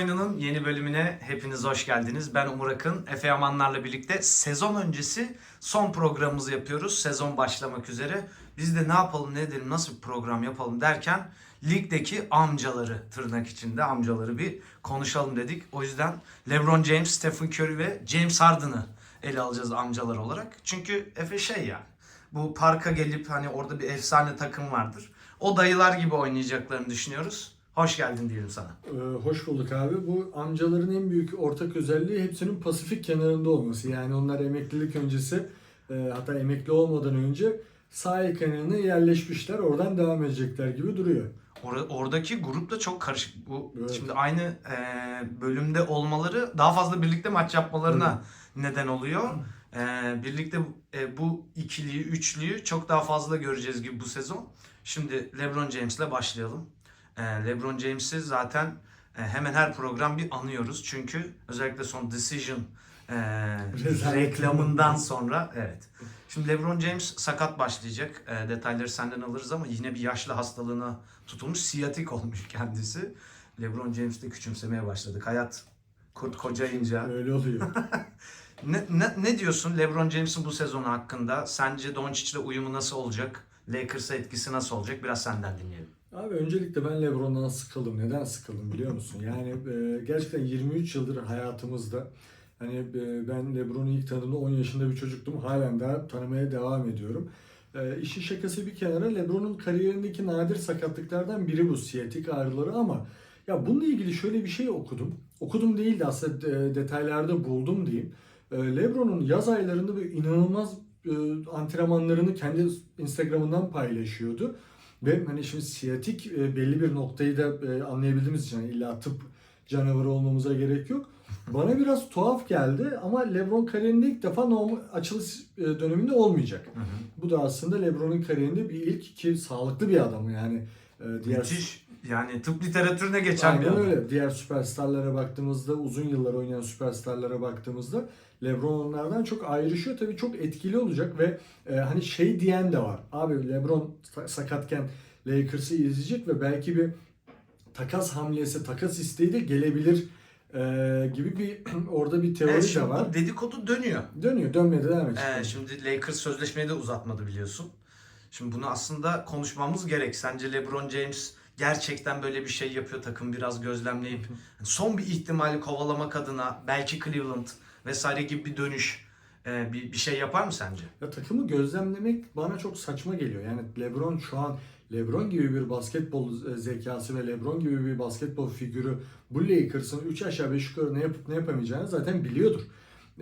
Oyunu'nun yeni bölümüne hepiniz hoş geldiniz. Ben Umur Akın, Efe Yamanlar'la birlikte sezon öncesi son programımızı yapıyoruz. Sezon başlamak üzere. Biz de ne yapalım, ne edelim, nasıl bir program yapalım derken ligdeki amcaları tırnak içinde amcaları bir konuşalım dedik. O yüzden LeBron James, Stephen Curry ve James Harden'ı ele alacağız amcalar olarak. Çünkü Efe şey yani bu parka gelip hani orada bir efsane takım vardır. O dayılar gibi oynayacaklarını düşünüyoruz. Hoş geldin diyelim sana. Ee, hoş bulduk abi. Bu amcaların en büyük ortak özelliği hepsinin Pasifik kenarında olması. Yani onlar emeklilik öncesi e, hatta emekli olmadan önce sahil kenarına yerleşmişler. Oradan devam edecekler gibi duruyor. Or- oradaki grup da çok karışık. Bu Evet. şimdi aynı e, bölümde olmaları daha fazla birlikte maç yapmalarına neden oluyor. E, birlikte e, bu ikiliyi, üçlüyü çok daha fazla göreceğiz gibi bu sezon. Şimdi LeBron James'le başlayalım. E, LeBron James'i zaten e, hemen her program bir anıyoruz. Çünkü özellikle son Decision e, reklamından sonra evet. Şimdi LeBron James sakat başlayacak. E, detayları senden alırız ama yine bir yaşlı hastalığına tutulmuş. Siyatik olmuş kendisi. LeBron James de küçümsemeye başladık. Hayat kurt kocayınca. Öyle oluyor. Ne, ne, ne diyorsun LeBron James'in bu sezonu hakkında? Sence Doncic'le uyumu nasıl olacak? Lakers'a etkisi nasıl olacak? Biraz senden dinleyelim. Abi öncelikle ben LeBron'dan sıkıldım. Neden sıkıldım biliyor musun? Yani e, gerçekten 23 yıldır hayatımızda hani e, ben LeBron'u ilk tanıdığımda 10 yaşında bir çocuktum. Halen daha tanımaya devam ediyorum. E, işin şakası bir kenara LeBron'un kariyerindeki nadir sakatlıklardan biri bu siyatik ağrıları ama ya bununla ilgili şöyle bir şey okudum. Okudum değil de aslında e, detaylarda buldum diyeyim. E, LeBron'un yaz aylarında böyle inanılmaz e, antrenmanlarını kendi Instagram'ından paylaşıyordu. Ve hani şimdi siyatik e, belli bir noktayı da e, anlayabildiğimiz için yani illa tıp canavarı olmamıza gerek yok. Bana biraz tuhaf geldi ama LeBron kariyerinde ilk defa normal açılış e, döneminde olmayacak. Bu da aslında LeBron'un kariyerinde bir ilk ki sağlıklı bir adam yani. E, diğer Müthiş. Yani tıp literatürüne geçen bir Aynen adam. öyle. Diğer süperstarlara baktığımızda, uzun yıllar oynayan süperstarlara baktığımızda LeBron onlardan çok ayrışıyor. Tabii çok etkili olacak ve e, hani şey diyen de var. Abi LeBron sa- sakatken Lakers'ı izleyecek ve belki bir takas hamlesi, takas isteği de gelebilir e, gibi bir orada bir teori Evet, de var. dedikodu dönüyor. Dönüyor, dönmeye de devam edecek. Ee, şimdi Lakers sözleşmeyi de uzatmadı biliyorsun. Şimdi bunu aslında konuşmamız gerek. Sence LeBron James gerçekten böyle bir şey yapıyor takım biraz gözlemleyip son bir ihtimali kovalamak adına belki Cleveland vesaire gibi bir dönüş e, bir, bir şey yapar mı sence? Ya takımı gözlemlemek bana çok saçma geliyor. Yani LeBron şu an LeBron gibi bir basketbol e, zekası ve LeBron gibi bir basketbol figürü bu Lakers'ın 3 aşağı 5 yukarı ne yapıp ne yapamayacağını zaten biliyordur.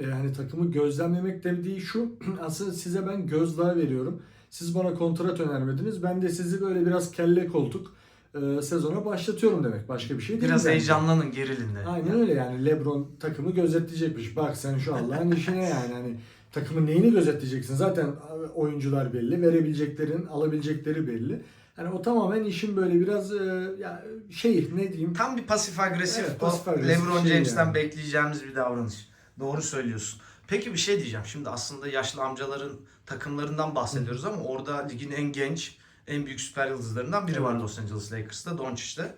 Yani takımı gözlemlemek dediği şu aslında size ben gözdağı veriyorum. Siz bana kontrat önermediniz. Ben de sizi böyle biraz kelle koltuk e, sezona başlatıyorum demek. Başka bir şey değil. Biraz bence. heyecanlanın gerilin de. Aynen öyle yani LeBron takımı gözetleyecekmiş. Bak sen şu Allah'ın işine yani hani takımın neyini gözetleyeceksin? Zaten oyuncular belli, verebileceklerin, alabilecekleri belli. Hani o tamamen işin böyle biraz e, ya şey ne diyeyim? Tam bir pasif agresif, Evet, pasif agresif LeBron şey James'ten yani. bekleyeceğimiz bir davranış. Doğru söylüyorsun. Peki bir şey diyeceğim. Şimdi aslında yaşlı amcaların takımlarından bahsediyoruz ama orada ligin en genç, en büyük süper yıldızlarından biri var. Los Angeles Lakers'ta, Doncic'te.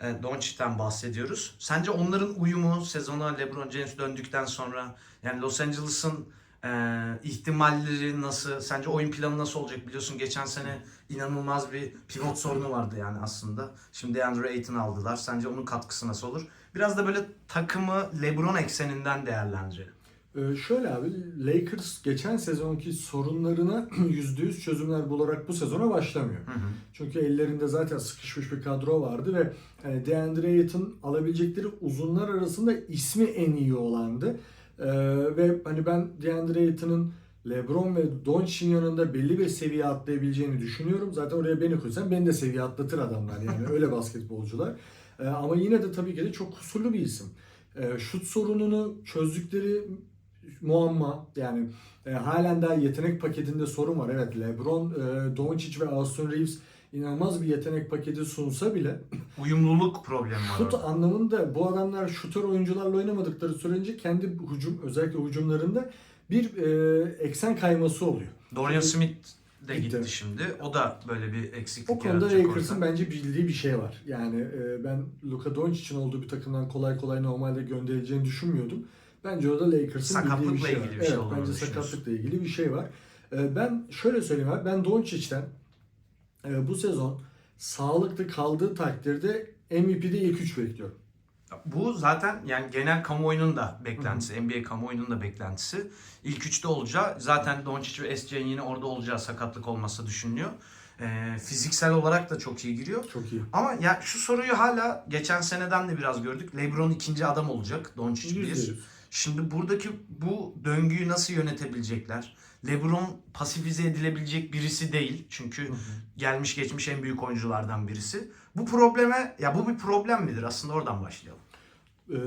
E, Doncic'ten bahsediyoruz. Sence onların uyumu sezona LeBron James döndükten sonra yani Los Angeles'ın e, ihtimalleri nasıl? Sence oyun planı nasıl olacak? Biliyorsun geçen sene inanılmaz bir pivot sorunu vardı yani aslında. Şimdi Andrew Ayton aldılar. Sence onun katkısı nasıl olur? Biraz da böyle takımı LeBron ekseninden değerlendirelim. Ee, şöyle abi Lakers geçen sezonki sorunlarına %100 çözümler bularak bu sezona başlamıyor. Çünkü ellerinde zaten sıkışmış bir kadro vardı ve hani DeAndre Ayton alabilecekleri uzunlar arasında ismi en iyi olandı. Ee, ve hani ben DeAndre Ayton'un LeBron ve Doncic'in yanında belli bir seviye atlayabileceğini düşünüyorum. Zaten oraya beni koysan beni de seviye atlatır adamlar yani öyle basketbolcular. Ee, ama yine de tabii ki de çok kusurlu bir isim. Ee, şut sorununu çözdükleri muamma yani e, halen daha yetenek paketinde sorun var. Evet LeBron, e, Doncic ve Austin Reeves inanılmaz bir yetenek paketi sunsa bile Uyumluluk problemi var. şut anlamında bu adamlar şutör oyuncularla oynamadıkları sürece kendi hücum özellikle hücumlarında bir e, eksen kayması oluyor. Dorian Smith de Gitti. gitti şimdi. O da böyle bir eksiklik O konuda yaratacak Lakers'ın bence bildiği bir şey var. Yani e, ben Luka Doncic'in olduğu bir takımdan kolay kolay normalde gönderileceğini düşünmüyordum. Bence orada Lakers'ın bildiği bir Sakatlıkla şey var. ilgili bir şey evet, bence sakatlıkla ilgili bir şey var. E, ben şöyle söyleyeyim abi, ben Doncic'ten e, bu sezon sağlıklı kaldığı takdirde MVP'de ilk 3 bekliyorum. Bu zaten yani genel kamuoyunun da beklentisi, NBA kamuoyunun da beklentisi. İlk üçte olacağı, zaten Doncic ve SC'nin yine orada olacağı sakatlık olması düşünülüyor. Ee, fiziksel olarak da çok iyi giriyor. Çok iyi. Ama ya şu soruyu hala geçen seneden de biraz gördük. LeBron ikinci adam olacak. Doncic bir. %100. Şimdi buradaki bu döngüyü nasıl yönetebilecekler? LeBron pasifize edilebilecek birisi değil. Çünkü gelmiş geçmiş en büyük oyunculardan birisi. Bu probleme ya bu bir problem midir? Aslında oradan başlayalım. E,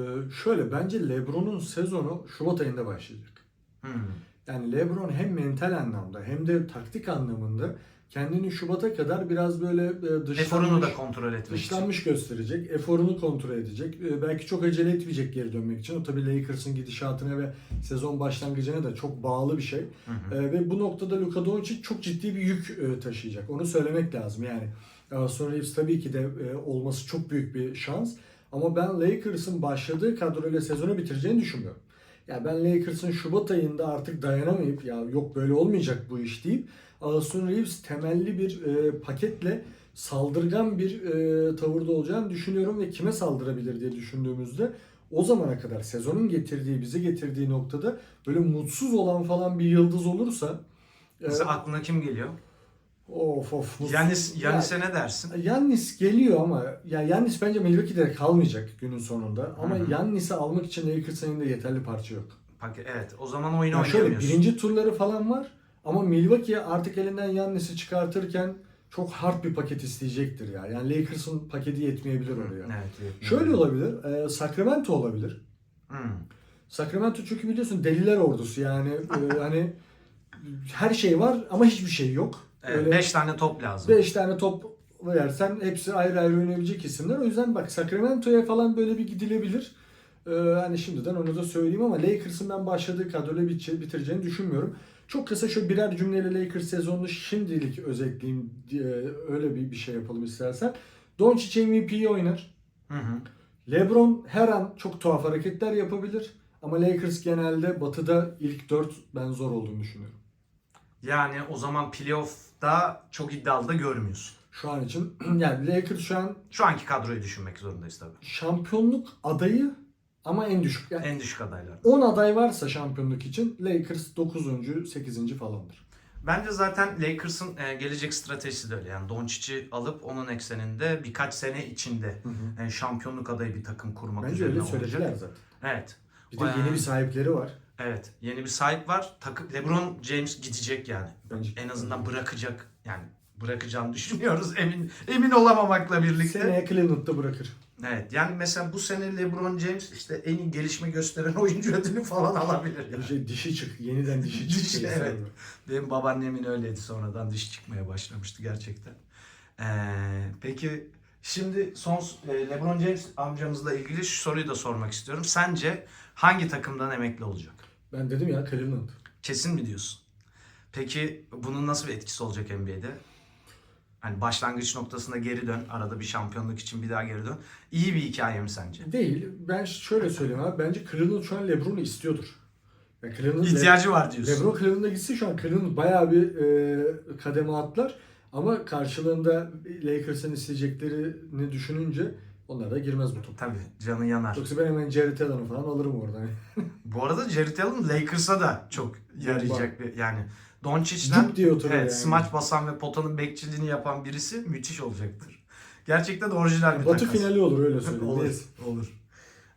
şöyle bence LeBron'un sezonu Şubat ayında başlayacak. Hmm. Yani LeBron hem mental anlamda hem de taktik anlamında kendini Şubat'a kadar biraz böyle e, dışlanmış, Eforunu da kontrol etmek için. dışlanmış gösterecek. Eforunu kontrol edecek. E, belki çok acele etmeyecek geri dönmek için. O tabii Lakers'ın gidişatına ve sezon başlangıcına da çok bağlı bir şey. Hı hı. E, ve bu noktada Luka Doncic çok ciddi bir yük taşıyacak. Onu söylemek lazım yani. Austin Reeves tabii ki de olması çok büyük bir şans. Ama ben Lakers'ın başladığı kadroyla sezonu bitireceğini düşünmüyorum. Ya ben Lakers'ın Şubat ayında artık dayanamayıp ya yok böyle olmayacak bu iş deyip Austin Reeves temelli bir e, paketle saldırgan bir e, tavırda olacağını düşünüyorum ve kime saldırabilir diye düşündüğümüzde o zamana kadar sezonun getirdiği, bizi getirdiği noktada böyle mutsuz olan falan bir yıldız olursa e, Mesela aklına kim geliyor? of of mutsuz. Yanis, Ya- Yanis'e ne dersin? Yannis geliyor ama ya Yannis bence Milwaukee'de kalmayacak günün sonunda. Ama. Yannis'i almak için Lakers'ın elinde yeterli parça yok. Paket, evet o zaman oyunu Ya şöyle oynayamıyorsun. birinci turları falan var ama Milwaukee artık elinden Yannis'i çıkartırken çok hard bir paket isteyecektir ya. Yani Lakers'ın paketi yetmeyebilir oraya. Evet, evet. Şöyle olabilir. e, Sacramento olabilir. Hmm. Sacramento çünkü biliyorsun deliler ordusu yani e, hani her şey var ama hiçbir şey yok. Evet, Öyle- beş tane top lazım. 5 tane top versen hepsi ayrı ayrı oynayabilecek isimler. O yüzden bak Sacramento'ya falan böyle bir gidilebilir. Ee, hani şimdiden onu da söyleyeyim ama Lakers'ın ben başladığı kadroyla bit- bitireceğini düşünmüyorum. Çok kısa şu birer cümleyle Lakers sezonunu şimdilik özetleyeyim diye öyle bir, bir şey yapalım istersen. Doncic MVP'yi oynar. Hı hı. LeBron her an çok tuhaf hareketler yapabilir. Ama Lakers genelde batıda ilk 4 ben zor olduğunu düşünüyorum. Yani o zaman playoff'ta çok iddialı da görmüyorsun. Şu an için yani Lakers şu an Şu anki kadroyu düşünmek zorundayız tabii. şampiyonluk adayı ama en düşük. Yani En düşük adaylar. 10 aday varsa şampiyonluk için Lakers 9. 8. falandır. Bence zaten Lakers'ın e, gelecek stratejisi de öyle. Yani Doncic'i alıp onun ekseninde birkaç sene içinde e, şampiyonluk adayı bir takım kurmak Bence üzerine öyle olacak. söylediler zaten. Evet. Bir de Bayağı- yeni bir sahipleri var. Evet. Yeni bir sahip var. Takım LeBron James gidecek yani. Bence En azından bırakacak. Yani bırakacağını düşünüyoruz emin emin olamamakla birlikte. seneye Cleveland'da bırakır. Evet. Yani mesela bu sene LeBron James işte en iyi gelişme gösteren oyuncu ödülü falan alabilir. Yani. şey dişi çık, yeniden dişi Diş, çık. evet. Benim babaannemin öyleydi sonradan diş çıkmaya başlamıştı gerçekten. Ee, peki şimdi son e, LeBron James amcamızla ilgili şu soruyu da sormak istiyorum. Sence hangi takımdan emekli olacak? Ben dedim ya Cleveland. Kesin mi diyorsun? Peki bunun nasıl bir etkisi olacak NBA'de? Hani başlangıç noktasında geri dön. Arada bir şampiyonluk için bir daha geri dön. İyi bir hikaye mi sence? Değil. Ben şöyle söyleyeyim abi. Bence Cleveland şu an LeBron'u istiyordur. Yani Cleveland, İhtiyacı var diyorsun. LeBron Cleveland'a gitse şu an Cleveland bayağı bir e, kademe atlar. Ama karşılığında Lakers'ın isteyeceklerini düşününce onlar da girmez bu topa. Tabii canı yanar. Yoksa ben hemen Jared Allen'ı falan alırım oradan. Bu arada Jared Allen Lakers'a da çok yarayacak bir yani Doncic'den evet, yani. smaç basan ve potanın bekçiliğini yapan birisi müthiş olacaktır. Gerçekten orijinal bir Batı takas. finali olur öyle söyleyeyim. olur. Olur.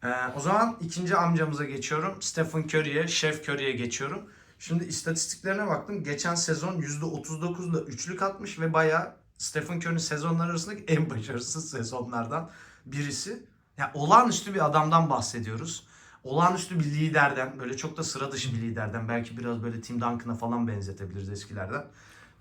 Ee, o zaman ikinci amcamıza geçiyorum. Stephen Curry'e, Chef Curry'e geçiyorum. Şimdi istatistiklerine baktım. Geçen sezon %39'la üçlük atmış ve bayağı Stephen Curry'nin sezonlar arasındaki en başarısız sezonlardan birisi. Ya olağanüstü bir adamdan bahsediyoruz. Olağanüstü bir liderden, böyle çok da sıra dışı bir liderden. Belki biraz böyle Tim Duncan'a falan benzetebiliriz eskilerden.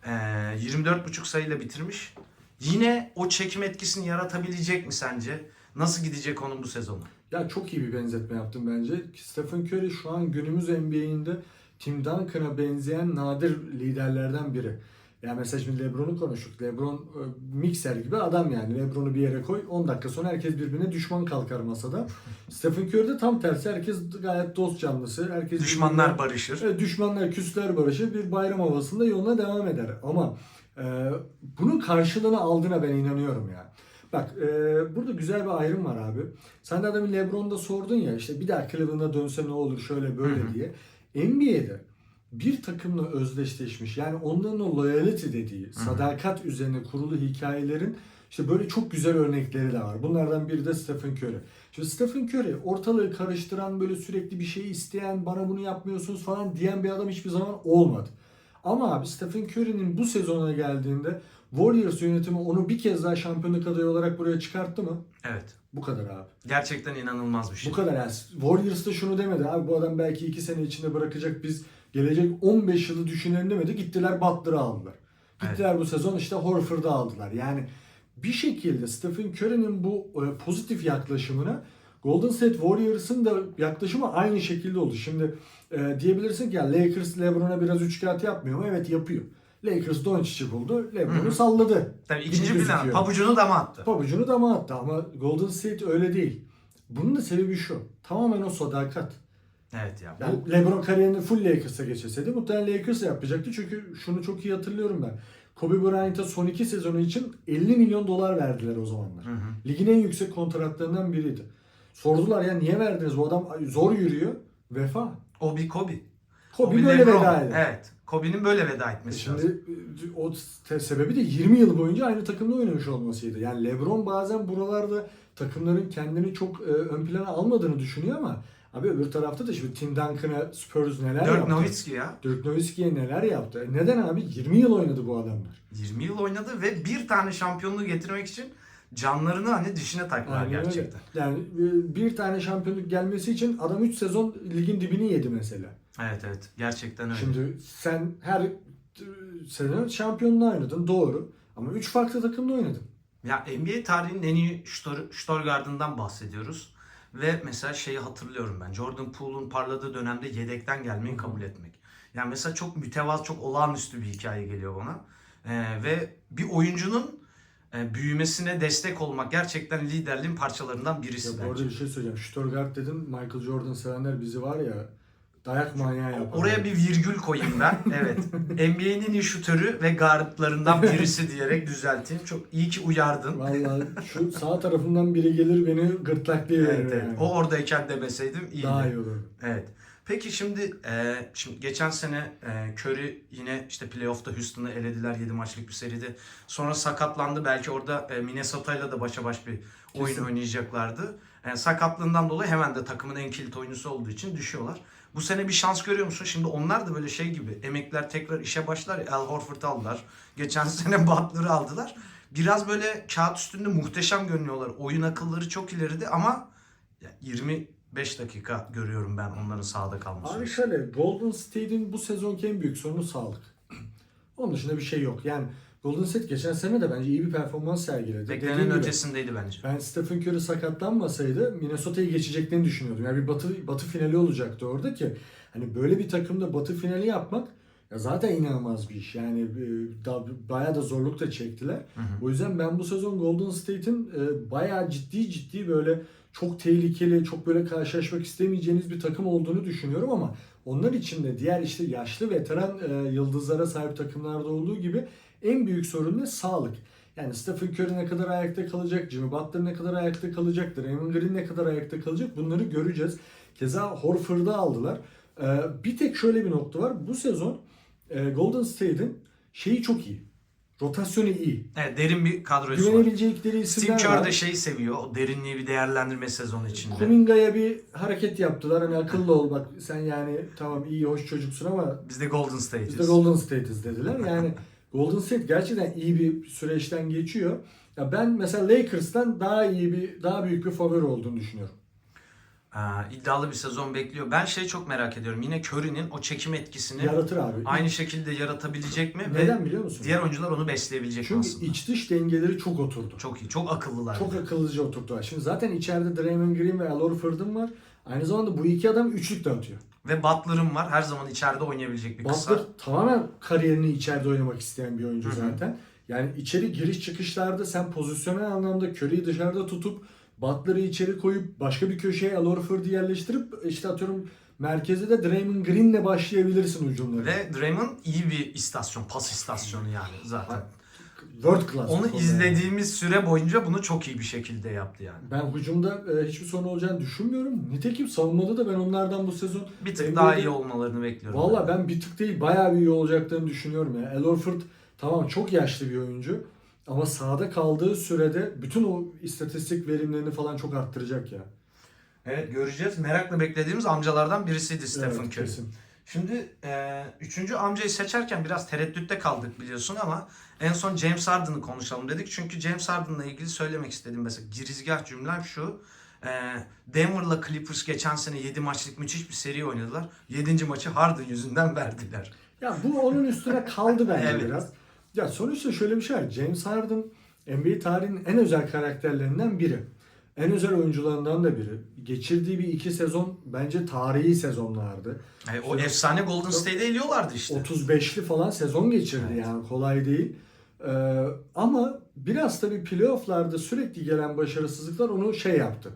Ee, 24,5 sayıyla bitirmiş. Yine o çekim etkisini yaratabilecek mi sence? Nasıl gidecek onun bu sezonu? Ya çok iyi bir benzetme yaptım bence. Stephen Curry şu an günümüz NBA'inde Tim Duncan'a benzeyen nadir liderlerden biri. Yani mesela şimdi LeBron'u konuştuk. LeBron e, mikser gibi adam yani. LeBron'u bir yere koy 10 dakika sonra herkes birbirine düşman kalkar masada. Stephen Curry de tam tersi. Herkes gayet dost canlısı. Herkes Düşmanlar birbirine- barışır. Evet, düşmanlar küsler barışır bir bayram havasında yoluna devam eder. Ama e, bunun karşılığını aldığına ben inanıyorum ya. Bak e, burada güzel bir ayrım var abi. Sen de adamı Lebron'da sordun ya işte bir daha Cleveland'a dönse ne olur şöyle böyle Hı hı. diye. NBA'de bir takımla özdeşleşmiş yani onların o loyalty dediği sadakat üzerine kurulu hikayelerin işte böyle çok güzel örnekleri de var. Bunlardan biri de Stephen Curry. Şimdi Stephen Curry ortalığı karıştıran böyle sürekli bir şey isteyen bana bunu yapmıyorsunuz falan diyen bir adam hiçbir zaman olmadı. Ama abi Stephen Curry'nin bu sezona geldiğinde Warriors yönetimi onu bir kez daha şampiyonluk adayı olarak buraya çıkarttı mı? Evet. Bu kadar abi. Gerçekten inanılmaz bir şey. Bu kadar yani. Warriors da şunu demedi abi bu adam belki 2 sene içinde bırakacak biz gelecek 15 yılı düşünelim demedi. Gittiler Butler'ı aldılar. Gittiler bu sezon işte Horford'u aldılar. Yani bir şekilde Stephen Curry'nin bu e, pozitif yaklaşımına Golden State Warriors'ın da yaklaşımı aynı şekilde oldu. Şimdi e, diyebilirsin ki ya Lakers LeBron'a biraz üçkağıt yapmıyor mu? Evet yapıyor. Lakers Doncic'i buldu. LeBron'u salladı. Tabii ikinci plan. Pabucunu dama attı. Pabucunu dama attı ama Golden State öyle değil. Bunun da sebebi şu. Tamamen o sadakat. Evet ya. Yani Bu LeBron kariyerini full Lakers'a geçirseydi muhtemelen Lakers'a yapacaktı. Çünkü şunu çok iyi hatırlıyorum ben. Kobe Bryant'a son iki sezonu için 50 milyon dolar verdiler o zamanlar. Hı hı. Ligin en yüksek kontratlarından biriydi. Sordular ya niye verdiniz bu adam zor yürüyor. Vefa. o bir Kobe. Kobe böyle LeBron. veda eder. Evet. Kobe'nin böyle veda etmesi Şimdi lazım. e, o sebebi de 20 yıl boyunca aynı takımda oynamış olmasıydı. Yani LeBron bazen buralarda takımların kendini çok e, ön plana almadığını düşünüyor ama abi öbür tarafta da şimdi Tim Duncan'a Spurs neler Dirk yaptı. Nowitzki ya. Dirk Nowitzki'ye neler yaptı. E Neden abi? 20 yıl oynadı bu adamlar. 20 yıl oynadı ve bir tane şampiyonluğu getirmek için canlarını hani dişine taktılar öyle. gerçekten. Yani e, bir tane şampiyonluk gelmesi için adam 3 sezon ligin dibini yedi mesela. Evet evet. Gerçekten öyle. Şimdi sen her sene şampiyonluğa oynadın doğru. Ama 3 farklı takımda oynadın. Ya NBA tarihinin en iyi Storgard'ından bahsediyoruz. Ve mesela şeyi hatırlıyorum ben. Jordan Poole'un parladığı dönemde yedekten gelmeyi kabul etmek. Yani mesela çok mütevazı, çok olağanüstü bir hikaye geliyor bana. Ee, ve bir oyuncunun e, büyümesine destek olmak gerçekten liderliğin parçalarından birisi Ya bu bence. arada bir şey söyleyeceğim. Stuttgart dedin Michael Jordan sevenler bizi var ya dayak manyağı yapar. Oraya bir virgül koyayım ben. Evet. NBA'nin şutörü ve guardlarından birisi diyerek düzelteyim. Çok iyi ki uyardın. Vallahi şu sağ tarafından biri gelir beni gırtlaklayıverir Evet, evet. yani. O oradayken demeseydim iyiydi. Daha iyi olur. Evet. Peki şimdi e, şimdi geçen sene e, Curry yine işte playoff'ta Houston'ı elediler 7 maçlık bir seride. Sonra sakatlandı. Belki orada e, Minnesota'yla da başa baş bir oyun Kesin. oynayacaklardı. E, sakatlığından dolayı hemen de takımın en kilit oyuncusu olduğu için düşüyorlar. Bu sene bir şans görüyor musun? Şimdi onlar da böyle şey gibi emekler tekrar işe başlar. ya, Al Horford'u aldılar. Geçen sene Butler'ı aldılar. Biraz böyle kağıt üstünde muhteşem görünüyorlar. Oyun akılları çok ileride ama ya 25 dakika görüyorum ben onların sahada kalması. Abi şöyle Golden State'in bu sezonki en büyük sorunu sağlık. Onun dışında bir şey yok. Yani Golden State geçen sene de bence iyi bir performans sergiledi. Gibi, ötesindeydi bence. Ben Stephen Curry sakatlanmasaydı Minnesota'yı geçeceklerini düşünüyordum. Yani bir batı batı finali olacaktı orada ki hani böyle bir takımda batı finali yapmak ya zaten inanılmaz bir iş. Yani e, da, bayağı da zorluk da çektiler. Hı hı. O yüzden ben bu sezon Golden State'in e, bayağı ciddi ciddi böyle çok tehlikeli, çok böyle karşılaşmak istemeyeceğiniz bir takım olduğunu düşünüyorum ama onlar için de diğer işte yaşlı veteran e, yıldızlara sahip takımlarda olduğu gibi en büyük sorun ne? Sağlık. Yani Stephen Curry ne kadar ayakta kalacak, Jimmy Butler ne kadar ayakta kalacaktır, Draymond Green ne kadar ayakta kalacak bunları göreceğiz. Keza Horford'u aldılar. E, bir tek şöyle bir nokta var. Bu sezon e, Golden State'in şeyi çok iyi. Rotasyonu iyi. Evet derin bir kadrosu var. Güvenebilecekleri Steve isimler Kerr var. de şeyi seviyor. O derinliği bir değerlendirme sezonu içinde. Kuminga'ya bir hareket yaptılar. Hani akıllı ol bak sen yani tamam iyi hoş çocuksun ama Biz de Golden State'iz. biz de Golden State'iz dediler. Yani Golden State gerçekten iyi bir süreçten geçiyor. Ya ben mesela Lakers'tan daha iyi bir daha büyük bir favori olduğunu düşünüyorum. Ee, iddialı bir sezon bekliyor. Ben şey çok merak ediyorum. Yine Curry'nin o çekim etkisini Yaratır abi. aynı şekilde yaratabilecek mi? Neden Ve biliyor musun? diğer oyuncular onu besleyebilecek mi Çünkü aslında? iç dış dengeleri çok oturdu. Çok iyi. Çok akıllılar. Çok akıllıca oturttular. Şimdi zaten içeride Draymond Green ve Al Horford'un var. Aynı zamanda bu iki adam üçlük de atıyor. Ve Butler'ım var. Her zaman içeride oynayabilecek bir kısa. Butler tamamen kariyerini içeride oynamak isteyen bir oyuncu zaten. Yani içeri giriş çıkışlarda sen pozisyonel anlamda Curry'i dışarıda tutup Butler'ı içeri koyup başka bir köşeye Al Horford'u yerleştirip işte atıyorum merkeze de Draymond Green'le başlayabilirsin hücumları. Ve Draymond iyi bir istasyon. Pas istasyonu yani zaten. World class. Onu konuda yani. izlediğimiz süre boyunca bunu çok iyi bir şekilde yaptı yani. Ben hücumda e, hiçbir sorun olacağını düşünmüyorum. Nitekim savunmada da ben onlardan bu sezon Bir tık NBA'de daha iyi olmalarını bekliyorum. Valla ben bir tık değil bayağı bir iyi olacaklarını düşünüyorum ya. Al Horford tamam çok yaşlı bir oyuncu ama sahada kaldığı sürede bütün o istatistik verimlerini falan çok arttıracak ya. Evet göreceğiz. Merakla beklediğimiz amcalardan birisiydi Stephen Evet, Curry. kesin. Şimdi e, üçüncü amcayı seçerken biraz tereddütte kaldık biliyorsun ama en son James Harden'ı konuşalım dedik. Çünkü James Harden'la ilgili söylemek istediğim mesela girizgah cümlem şu. E, Denver'la Clippers geçen sene 7 maçlık müthiş bir seri oynadılar. 7. maçı Harden yüzünden verdiler. Ya bu onun üstüne kaldı bence Evet. biraz. Ya sonuçta şöyle bir şey var. James Harden NBA tarihinin en özel karakterlerinden biri. En özel oyuncularından da biri. Geçirdiği bir iki sezon bence tarihi sezonlardı. E, o efsane Golden State'e eliyorlardı işte. 35'li falan sezon geçirdi Evet. yani kolay değil. Ee, ama biraz tabii playofflarda sürekli gelen başarısızlıklar onu şey yaptı.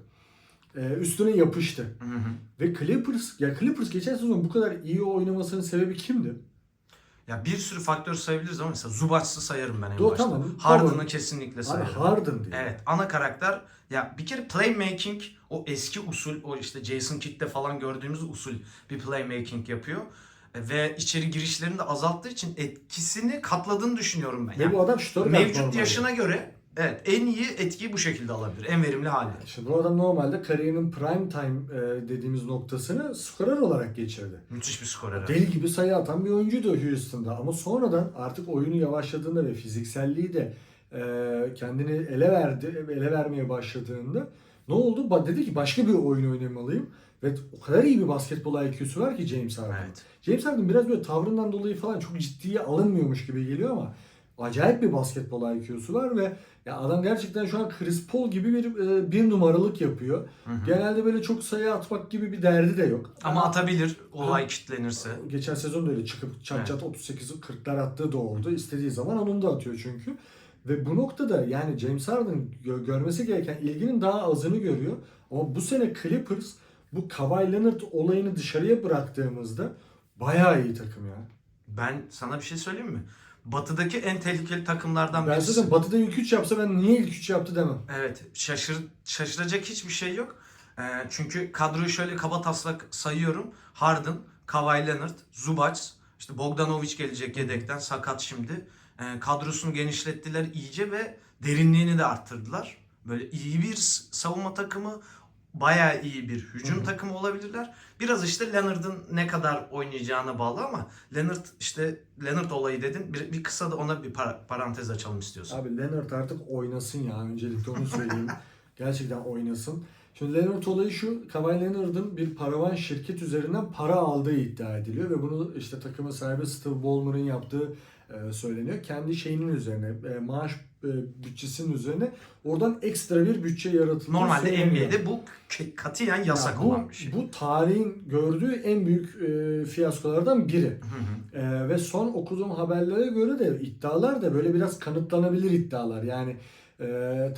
Ee, üstüne yapıştı. Hı hı. Ve Clippers, ya Clippers geçen sezon bu kadar iyi oynamasının sebebi kimdi? Ya bir sürü faktör sayabiliriz ama mesela Zubac'ı sayarım ben en Doğru, başta. tamam, Harden'ı tamam. kesinlikle Abi sayarım. Harden diye. Evet ana karakter ya bir kere playmaking o eski usul o işte Jason Kidd'de falan gördüğümüz usul bir playmaking yapıyor. E, Ve içeri girişlerini de azalttığı için etkisini katladığını düşünüyorum ben. Ve Yani bu adam şutör mevcut yaşına göre evet en iyi etkiyi bu şekilde alabilir. En verimli hali. Şimdi bu adam normalde kariyerinin prime time e, dediğimiz noktasını skorer olarak geçirdi. Müthiş bir skorer. Deli gibi sayı atan bir oyuncuydu Houston'da ama sonradan artık oyunu yavaşladığında ve fizikselliği de kendini ele verdi, ele vermeye başladığında ne oldu? Dedi ki başka bir oyun oynamalıyım ve o kadar iyi bir basketbol IQ'su var ki James Harden. Evet. James Harden biraz böyle tavrından dolayı falan çok ciddiye alınmıyormuş gibi geliyor ama acayip bir basketbol IQ'su var ve ya adam gerçekten şu an Chris Paul gibi bir e, bir numaralık yapıyor. Hı hı. Genelde böyle çok sayı atmak gibi bir derdi de yok. Ama atabilir olay kitlenirse. Geçen sezon da öyle çıkıp çat Evet. çat 38-40'lar attığı da oldu. İstediği zaman onun da atıyor çünkü. Ve bu noktada yani James Harden gö- görmesi gereken ilginin daha azını görüyor. Ama bu sene Clippers bu Kawhi Leonard olayını dışarıya bıraktığımızda bayağı iyi takım ya. Ben sana bir şey söyleyeyim mi? Batı'daki en tehlikeli takımlardan Ben birisi. zaten Batı'da ilk 3 yapsa ben niye ilk 3 yaptı demem. Evet, şaşır, şaşıracak hiçbir şey yok. Ee, çünkü kadroyu şöyle kaba taslak sayıyorum. Harden, Kawhi Leonard, Zubac, işte Bogdanovic gelecek yedekten, sakat şimdi. Ee, kadrosunu genişlettiler iyice ve derinliğini de arttırdılar. Böyle iyi bir savunma takımı, bayağı iyi bir hücum Hı hı. takımı olabilirler. Biraz işte Leonard'ın ne kadar oynayacağına bağlı ama Leonard işte Leonard olayı dedin. Bir, bir kısa da ona bir para- parantez açalım istiyorsan. Abi Leonard artık oynasın ya. Öncelikle onu söyleyeyim. Gerçekten oynasın. Şimdi Leonard olayı şu. Kawhi Leonard'ın bir paravan şirket üzerinden para aldığı iddia ediliyor ve bunu işte takımın sahibi Steve Ballmer'ın yaptığı söyleniyor. Kendi şeyinin üzerine, e, maaş e, bütçesinin üzerine oradan ekstra bir bütçe yaratıldığı Normalde söyleniyor. NBA'de bu katiyen yasak Ya bu, olan bir şey. Bu tarihin gördüğü en büyük e, fiyaskolardan biri. Hı hı. Ee, ve son okuduğum haberlere göre de iddialar da böyle biraz kanıtlanabilir iddialar. Yani e,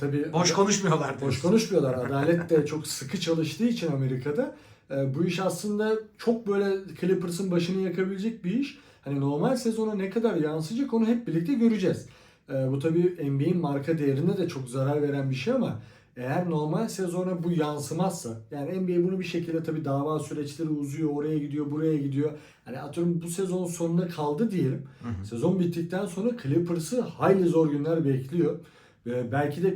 tabii Boş konuşmuyorlar boş diyorsun. konuşmuyorlar. Adalet de çok sıkı çalıştığı için Amerika'da e, bu iş aslında çok böyle Clippers'ın başını yakabilecek bir iş. Hani normal sezona ne kadar yansıyacak onu hep birlikte göreceğiz. E, bu tabii NBA'in marka değerine de çok zarar veren bir şey ama eğer normal sezona bu yansımazsa yani NBA bunu bir şekilde tabii dava süreçleri uzuyor oraya gidiyor buraya gidiyor. Hani atıyorum bu sezon sonuna kaldı diyelim. Hı hı. Sezon bittikten sonra Clippers'ı hayli zor günler bekliyor. Ve belki de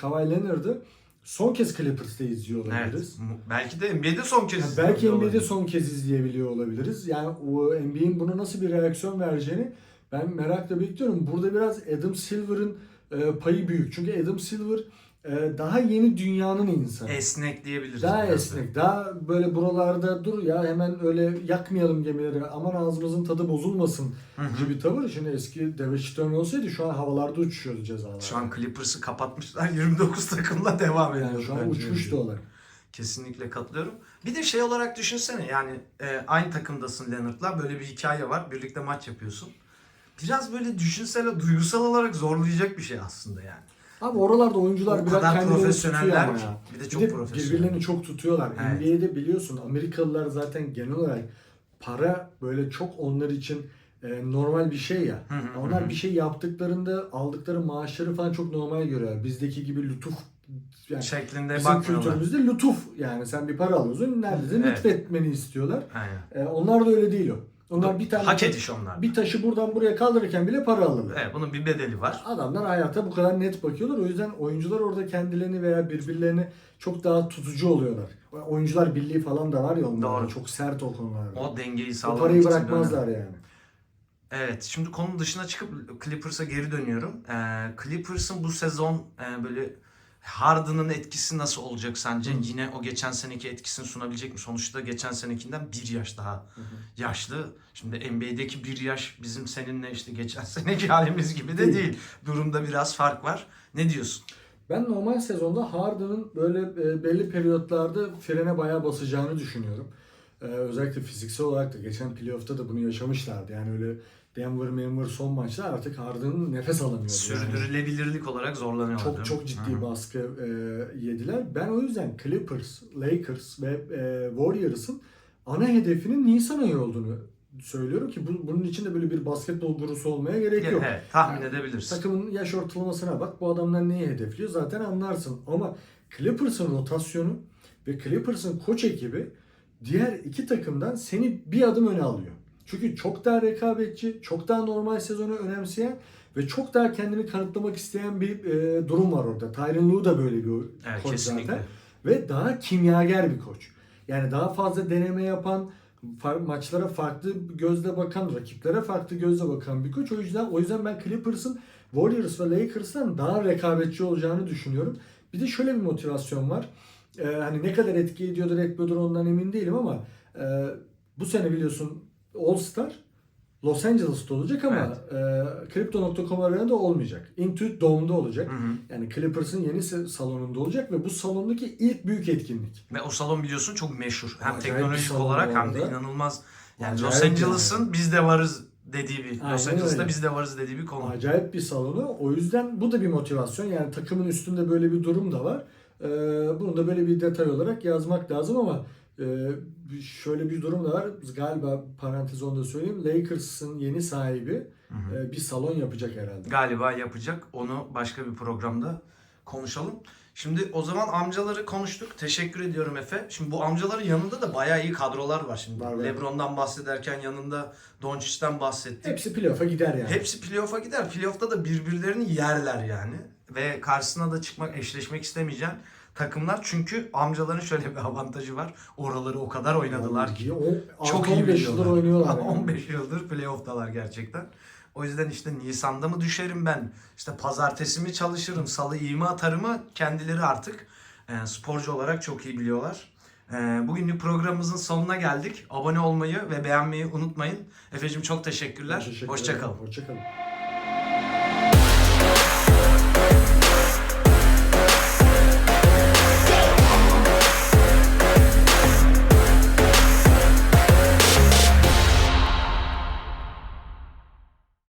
Kawhi Leonard'ı son kez Clippers'ta izliyor Evet. olabiliriz. mu- Belki de NBA'de son kez Yani belki NBA'de olabilir. son kez izleyebiliyor olabiliriz. Yani o NBA'in buna nasıl bir reaksiyon vereceğini ben merakla bekliyorum. Burada biraz Adam Silver'ın e, payı büyük. Çünkü Adam Silver daha yeni dünyanın insanı. Esnek diyebiliriz. Daha biraz da. esnek, daha böyle buralarda dur ya hemen öyle yakmayalım gemileri aman ağzımızın tadı bozulmasın Hı hı. gibi tavır. Şimdi eski Deve Çiftörü olsaydı şu an havalarda uçuşuyordu cezalar. Şu an Clippers'ı kapatmışlar 29 takımla devam ediyor. yani şu an uçmuştu olay. Kesinlikle katılıyorum. Bir de şey olarak düşünsene yani e, aynı takımdasın Leonard'la böyle bir hikaye var. Birlikte maç yapıyorsun. Biraz böyle düşünsene duygusal olarak zorlayacak bir şey aslında yani. Abi oralarda oyuncular O biraz kadar kendilerini tutuyor profesyoneller ama ya. Bir de Bir çok de profesyonel. birbirlerini çok tutuyorlar. Evet. NBA'de biliyorsun Amerikalılar zaten genel olarak para böyle çok onlar için e, normal bir şey ya. Hı hı, onlar hı. bir şey yaptıklarında aldıkları maaşları falan çok normal görüyorlar. Bizdeki gibi lütuf yani şeklinde bizim bakmıyorlar. kültürümüzde lütuf yani sen bir para alıyorsun neredeyse Evet. lütfetmeni istiyorlar. Aynen. E, onlar da öyle değil o. Onlar bir tane Hak ediş onlar. bir taşı buradan buraya kaldırırken bile para alırlar. Evet, bunun bir bedeli var. Adamlar hayata bu kadar net bakıyorlar. O yüzden oyuncular orada kendilerini veya birbirlerini çok daha tutucu oluyorlar. Oyuncular birliği falan da var ya onlarda. Doğru. Çok sert o konularda. O dengeyi O sağlamak parayı için de bırakmazlar önemli. yani. Evet, şimdi konunun dışına çıkıp Clippers'a geri dönüyorum. Ee, Clippers'ın bu sezon e, böyle Harden'ın etkisi nasıl olacak sence? Hı. Yine o geçen seneki etkisini sunabilecek mi? Sonuçta geçen senekinden bir yaş daha yaşlı. Şimdi NBA'deki bir yaş bizim seninle işte geçen seneki halimiz gibi de Değil. değil. Durumda biraz fark var. Ne diyorsun? Ben normal sezonda Harden'ın böyle e, belli periyotlarda frene bayağı basacağını düşünüyorum. Ee, özellikle fiziksel olarak da geçen playoff'ta da bunu yaşamışlardı. Yani öyle Denver, Denver son maçta artık Harden'ın nefes alamıyordu. Yani. Sürdürülebilirlik olarak zorlanıyorlar. değil Çok çok ciddi Hı. baskı e, yediler. Ben o yüzden Clippers, Lakers ve e, Warriors'ın ana hedefinin Nisan ayı olduğunu söylüyorum ki bu, bunun için de böyle bir basketbol gurusu olmaya gerek yok. Evet, tahmin Yani edebilirsin. Takımın yaş ortalamasına bak bu adamlar neyi hedefliyor zaten anlarsın. Ama Clippers'ın rotasyonu ve Clippers'ın koç ekibi diğer iki takımdan seni bir adım öne alıyor. Çünkü çok daha rekabetçi, çok daha normal sezonu önemseyen ve çok daha kendini kanıtlamak isteyen bir e, durum var orada. Tyronn Lue da böyle bir Evet, koç kesinlikle. zaten. Ve daha kimyager bir koç. Yani daha fazla deneme yapan, maçlara farklı gözle bakan, rakiplere farklı gözle bakan bir koç. O yüzden o yüzden ben Clippers'ın Warriors ve Lakers'tan daha rekabetçi olacağını düşünüyorum. Bir de şöyle bir motivasyon var. Ee, hani ne kadar etki ediyordur etmiyordur ondan emin değilim ama e, bu sene biliyorsun All Star Los Angeles'ta olacak ama e, Crypto.com arenada olmayacak. Intuit Dome'da olacak. Hı hı. Yani Clippers'ın yeni salonunda olacak ve bu salondaki ilk büyük etkinlik. Ve o salon biliyorsun çok meşhur. Hem Acayip teknolojik olarak hem de inanılmaz. Yani Acayip Los Angeles'ın yani. biz de varız dediği bir. Los Aynen Angeles'ta öyle. biz de varız dediği bir konu. Acayip bir salonu. O yüzden bu da bir motivasyon. Yani takımın üstünde böyle bir durum da var. Ee, bunu da böyle bir detay olarak yazmak lazım ama e, şöyle bir durum da var. Galiba parantez onu da söyleyeyim. Lakers'ın yeni sahibi Hı hı. e, bir salon yapacak herhalde. Galiba yapacak. Onu başka bir programda konuşalım. Şimdi o zaman amcaları konuştuk. Teşekkür ediyorum Efe. Şimdi bu amcaların yanında da bayağı iyi kadrolar var şimdi. Var. LeBron'dan bahsederken yanında Doncic'ten bahsettik. Hepsi playoff'a gider yani. Hepsi playoff'a gider. Playoff'ta da birbirlerini yerler yani. Ve karşısına da çıkmak, eşleşmek istemeyeceğin takımlar. Çünkü amcaların şöyle bir avantajı var. Oraları o kadar oynadılar ki. O, Çok iyi 15 yıldır oynuyorlar. yani. 15 yıldır playoff'talar gerçekten. O yüzden işte Nisan'da mı düşerim ben? İşte pazartesi mi çalışırım? Salı iyi mi atarımı? Kendileri artık e, sporcu olarak çok iyi biliyorlar. E, bugünlük programımızın sonuna geldik. Abone olmayı ve beğenmeyi unutmayın. Efe'cim çok teşekkürler. Teşekkür. Hoşçakalın. Hoşçakalın.